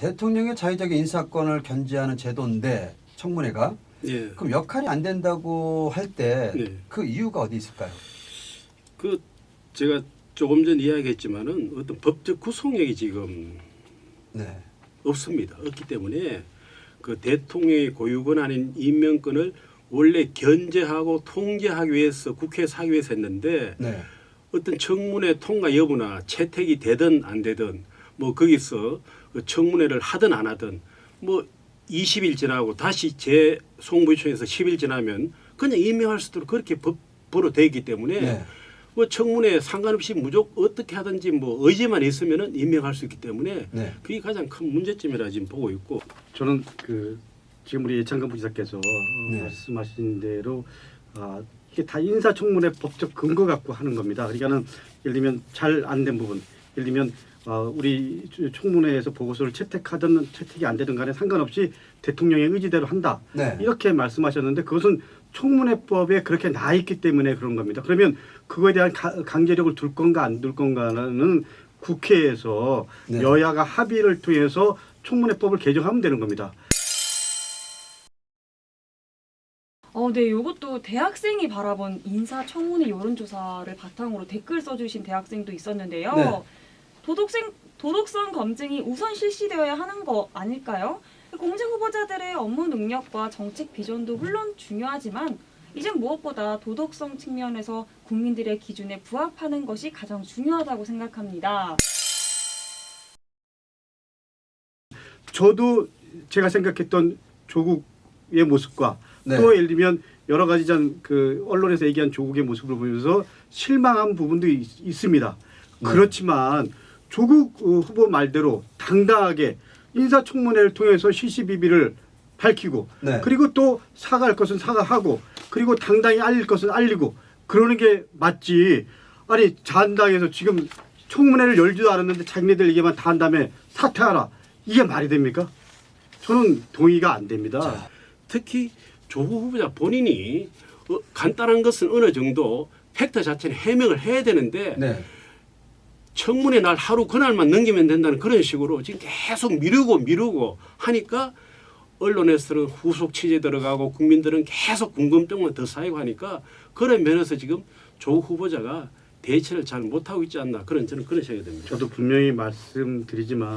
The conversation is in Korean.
대통령의 자의적 인사권을 견제하는 제도인데 청문회가 예. 그럼 역할이 안 된다고 할 때그 네. 이유가 어디 있을까요? 그 제가 조금 전 이야기했지만은 어떤 법적 구속력이 지금 네. 없습니다. 없기 때문에 그 대통령의 고유 권한인 임명권을 원래 견제하고 통제하기 위해서 국회에서 하기 위해서 했는데 네. 어떤 청문회 통과 여부나 채택이 되든 안 되든 뭐 거기서 그 청문회를 하든 안 하든 뭐 20일 지나고 다시 재송부청에서 10일 지나면 그냥 임명할 수도 그렇게 법으로 되어 있기 때문에 네. 뭐 청문회 상관없이 무조건 어떻게 하든지 뭐 의지만 있으면은 임명할 수 있기 때문에 네. 그게 가장 큰 문제점이라 지금 보고 있고 저는 그 지금 우리 예창근 부지사께서 어, 네. 말씀하신 대로 아, 이게 다 인사청문회 법적 근거 갖고 하는 겁니다. 그러니까는 예를 들면 잘 안 된 부분, 예를 들면 어, 우리 청문회에서 보고서를 채택하든 채택이 안 되든 간에 상관없이 대통령의 의지대로 한다. 네. 이렇게 말씀하셨는데 그것은 청문회법에 그렇게 나 있기 때문에 그런 겁니다. 그러면 그거에 대한 가- 강제력을 둘 건가 안 둘 건가는 국회에서 네. 여야가 합의를 통해서 청문회법을 개정하면 되는 겁니다. 어, 네, 요것도 대학생이 바라본 인사청문회 여론조사를 바탕으로 댓글 써주신 대학생도 있었는데요. 네. 도덕생, 도덕성 검증이 우선 실시되어야 하는 거 아닐까요? 공직 후보자들의 업무 능력과 정책 비전도 물론 중요하지만 이젠 무엇보다 도덕성 측면에서 국민들의 기준에 부합하는 것이 가장 중요하다고 생각합니다. 저도 제가 생각했던 조국의 모습과 네. 또 예를 들면 여러 가지 전그 언론에서 얘기한 조국의 모습을 보면서 실망한 부분도 있, 있습니다. 네. 그렇지만 조국 어, 후보 말대로 당당하게 인사청문회를 통해서 시시비비를 밝히고 네. 그리고 또 사과할 것은 사과하고 그리고 당당히 알릴 것은 알리고 그러는 게 맞지. 아니 자한당에서 지금 청문회를 열지도 않았는데 자기네들 얘기만 다 한 다음에 사퇴하라. 이게 말이 됩니까? 저는 동의가 안 됩니다. 자, 특히 조국 후보자 본인이 어, 간단한 것은 어느 정도 팩트 자체는 해명을 해야 되는데 네. 청문회 날 하루 그날만 넘기면 된다는 그런 식으로 지금 계속 미루고 미루고 하니까 언론에서는 후속 취재 들어가고 국민들은 계속 궁금증만 더 쌓이고 하니까 그런 면에서 지금 조 후보자가 대처를 잘 못하고 있지 않나 그런 저는 그런 생각이 듭니다. 저도 분명히 말씀드리지만